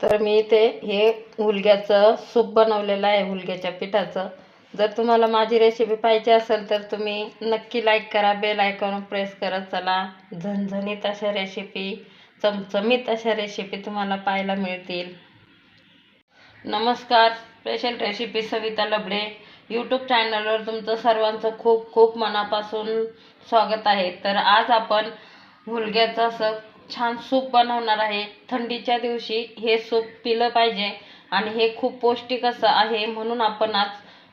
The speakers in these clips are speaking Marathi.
तर मी इथे हे हुलग्याचं सूप बनवलेलं आहे हुलग्याच्या पिठाचं. जर तुम्हाला माझी रेसिपी पाहिजे असेल तर तुम्ही नक्की लाईक करा बेल आयकॉन प्रेस करत चला झणझणीत अशा रेसिपी चमचमीत अशा रेसिपी तुम्हाला पाहायला मिळतील. नमस्कार special recipe Savita Labade. YouTube चॅनलवर तुमचं सर्वांचं खूप खूप मनापासून स्वागत आहे. तर आज आपण हुलग्याचं असं छान सूप बनवणार आहे. थंडीच्या दिवशी हे सूप पिलं पाहिजे आणि हे खूप पौष्टिक असं आहे म्हणून आपण आज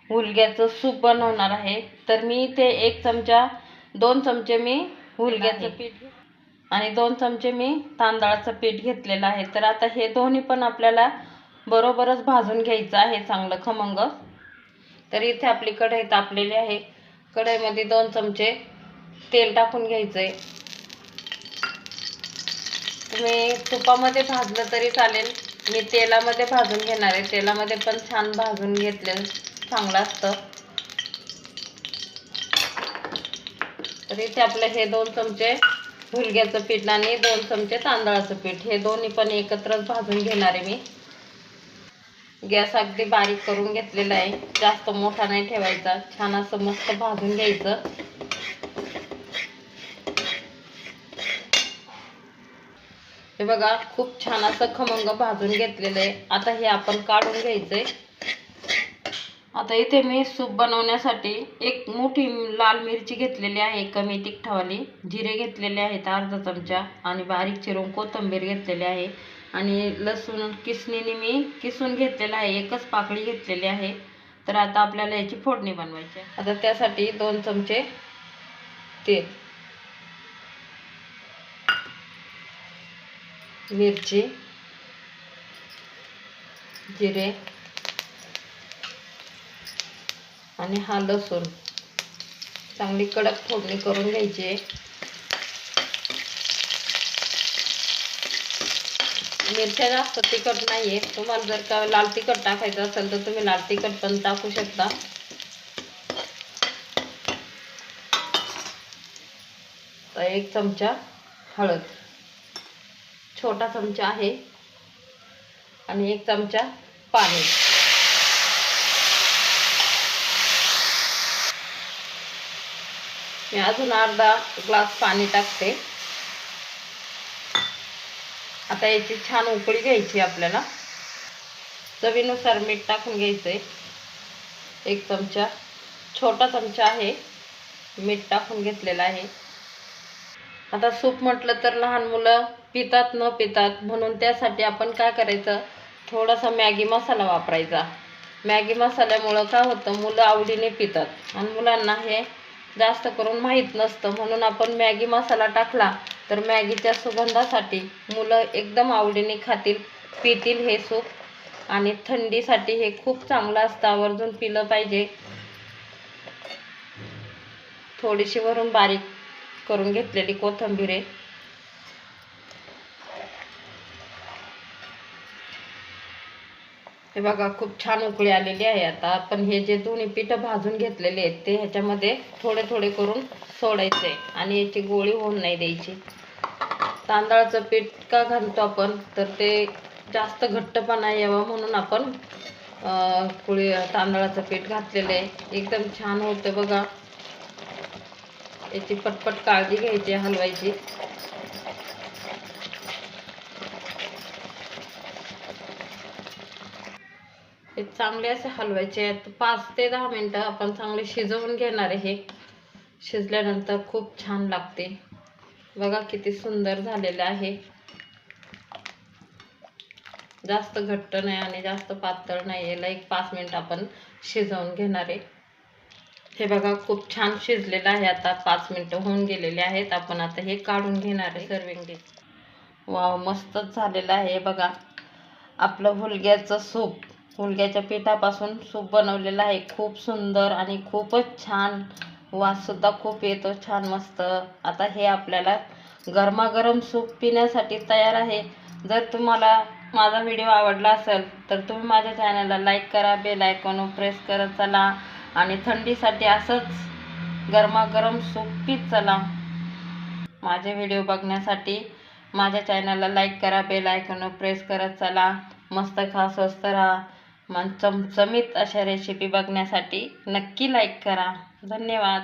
हुलग्याचं सूप बनवणार आहे. तर मी इथे एक चमचा दोन चमचे मी हुलग्याचं पीठ आणि दोन चमचे मी तांदळाचं पीठ घेतलेलं आहे. तर आता हे दोन्ही पण आपल्याला बरोबरच भाजून घ्यायचं आहे चांगलं खमंग. तर इथे आपली कढई तापलेली आहे. कढईमध्ये दोन चमचे तेल टाकून घ्यायचं आहे तुम्ही तुपामध्ये भाजलं तरी चालेल. मी तेलामध्ये भाजून घेणार आहे. तेलामध्ये पण छान भाजून घेतलेलं चांगलं असतं. तर इथे आपलं हे दोन चमचे भुलग्याचं पीठ आणि दोन चमचे तांदळाचं पीठ हे दोन्ही पण एकत्रच भाजून घेणार आहे मी. गॅस अगदी बारीक करून घेतलेला आहे. जास्त मोठा नाही ठेवायचा. छान असं मस्त भाजून घ्यायचं. हे बघा खूप छान असं खमंग भाजून घेतलेलं आहे. आता हे आपण काढून घ्यायचंय. आता इथे मी सूप बनवण्यासाठी एक मोठी लाल मिरची घेतलेली आहे कमी तिखटावाली. जिरे घेतलेले आहेत अर्धा चमचा. आणि बारीक चिरून कोथिंबीर घेतलेली आहे. आणि लसूण किसणीने मी किसून घेतलेला आहे. एकच पाकळी घेतलेली आहे. तर आता आपल्याला याची फोडणी बनवायची आहे. आता त्यासाठी दोन चमचे तेल. मिरची जिरे आणि हा लसूण. चांगली कडक फोडणी करून घ्यायची आहे. मिरच्या जास्त तिखट नाही आहे तुम्हाला जर का लाल तिखट टाकायचं असेल तर तुम्ही लाल तिखट पण टाकू शकता. तर एक चमचा हळद. छोटा चमचा आहे आणि एक चमचा पाणी. मी अजून अर्धा ग्लास पाणी टाकते. आता याची छान उकळी घ्यायची आपल्याला. चवीनुसार मीठ टाकून घ्यायचंय. एक चमचा छोटा चमचा आहे. मीठ टाकून घेतलेला आहे. आता सूप म्हटलं तर लहान मुलं पितात न पितात म्हणून त्यासाठी आपण काय करायचं? थोडासा मॅगी मसाला वापरायचा. मॅगी मसाल्यामुळं काय होतं? मुलं आवडीने पितात. आणि मुलांना हे जास्त करून माहीत नसतं. म्हणून आपण मॅगी मसाला टाकला तर मॅगीच्या सुगंधासाठी मुलं एकदम आवडीने खातील पितील हे सूप. आणि थंडीसाठी हे खूप चांगलं असतं. आवर्जून पिलं पाहिजे. थोडीशी वरून बारीक करून घेतलेली कोथंबीर आहे. हे बघा खूप छान उकळी आलेली आहे आता. आपण हे जे दोन्ही पिठं भाजून घेतलेले आहेत ते ह्याच्यामध्ये थोडे थोडे करून सोडायचे आणि याची गोळी होऊन नाही द्यायची. तांदळाचं पीठ का घालतो आपण? तर ते जास्त घट्टपणा यावा म्हणून आपण पोळी तांदळाचं पीठ घातलेलं आहे. एकदम छान होतं बघा. याची पटपट काळजी घ्यायची हलवायची. हे चांगले असे हलवायचे आहेत. पाच ते दहा मिनटं आपण चांगले शिजवून घेणार आहे हे. शिजल्यानंतर खूप छान लागते. बघा किती सुंदर झालेलं आहे. जास्त घट्ट नाही आणि जास्त पातळ नाही. याला एक पाच मिनिट आपण शिजवून घेणार आहे. हे बघा खूप छान शिजलेलं आहे. आता पाच मिनटं होऊन गेलेले आहेत. आपण आता हे काढून घेणार आहे. सर्विंग डिश वाव मस्तच झालेलं आहे. बघा आपलं हुलग्याचं सूप. हुलग्याच्या पिठापासून सूप बनवलेलं आहे. खूप सुंदर आणि खूपच छान वाससुद्धा खूप येतो. छान मस्त. आता हे आपल्याला गरमागरम सूप पिण्यासाठी तयार आहे. जर तुम्हाला माझा व्हिडिओ आवडला असेल तर तुम्ही माझ्या चॅनलला लाईक करा बेल आयकॉन प्रेस करत चला. आणि थंडीसाठी असंच गरमागरम सूप पीत चला. माझे व्हिडिओ बघण्यासाठी माझ्या चॅनलला लाईक करा बेल आयकॉन प्रेस करत चला. मस्त खा स्वस्त राहा. मन चमचमीत अशा रेसिपी बघण्यासाठी नक्की लाईक करा. धन्यवाद.